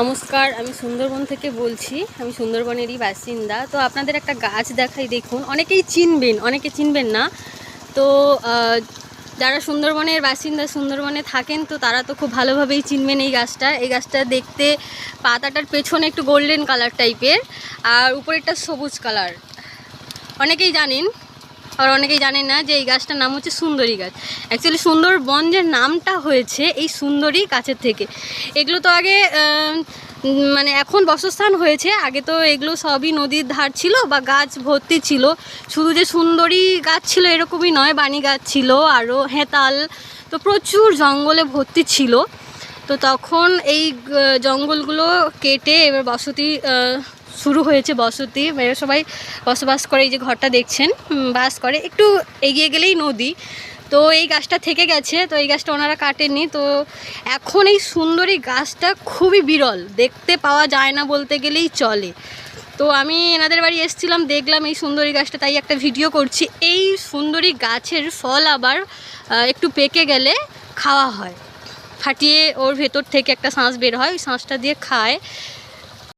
নমস্কার, আমি সুন্দরবন থেকে বলছি। আমি সুন্দরবনেরই বাসিন্দা। তো আপনাদের একটা গাছ দেখাই, দেখুন। অনেকেই চিনবেন, অনেকে চিনবেন না। তো যারা সুন্দরবনের বাসিন্দা, সুন্দরবনে থাকেন, তো তারা তো খুব ভালোভাবেই চিনবেন এই গাছটা। এই গাছটা দেখতে পাতাটার পেছনে একটু গোল্ডেন কালার টাইপের আর উপরেরটা সবুজ কালার অনেকেই জানেন আর অনেকেই জানেন না যে এই গাছটার নাম হচ্ছে সুন্দরী গাছ। অ্যাকচুয়ালি সুন্দরবন যে নামটা হয়েছে এই সুন্দরী গাছের থেকে। এগুলো তো আগে মানে এখন বসস্থান হয়েছে। আগে তো এগুলো সবই নদীর ধার ছিল বা গাছ ভর্তি ছিল। শুধু যে সুন্দরী গাছ ছিল এরকমই নয়, বাণী গাছ ছিল আরও হেতাল, তো প্রচুর জঙ্গলে ভর্তি ছিল। তো তখন এই জঙ্গলগুলো কেটে এবার বসতি শুরু হয়েছে বসতি। সবাই বসবাস করে, এই যে ঘরটা দেখছেন বাস করে। একটু এগিয়ে গেলেই নদী। তো এই গাছটা থেকে গেছে, তো এই গাছটা ওনারা কাটেননি। তো এখন এই সুন্দরী গাছটা খুবই বিরল, দেখতে পাওয়া যায় না বলতে গেলেই চলে। তো আমি এনাদের বাড়ি এসেছিলাম, দেখলাম এই সুন্দরী গাছটা, তাই একটা ভিডিও করছি। এই সুন্দরী গাছের ফল আবার একটু পেকে গেলে খাওয়া হয়। ফাটিয়ে ওর ভেতর থেকে একটা শাঁস বের হয়, ওই শাঁসটা দিয়ে খায়।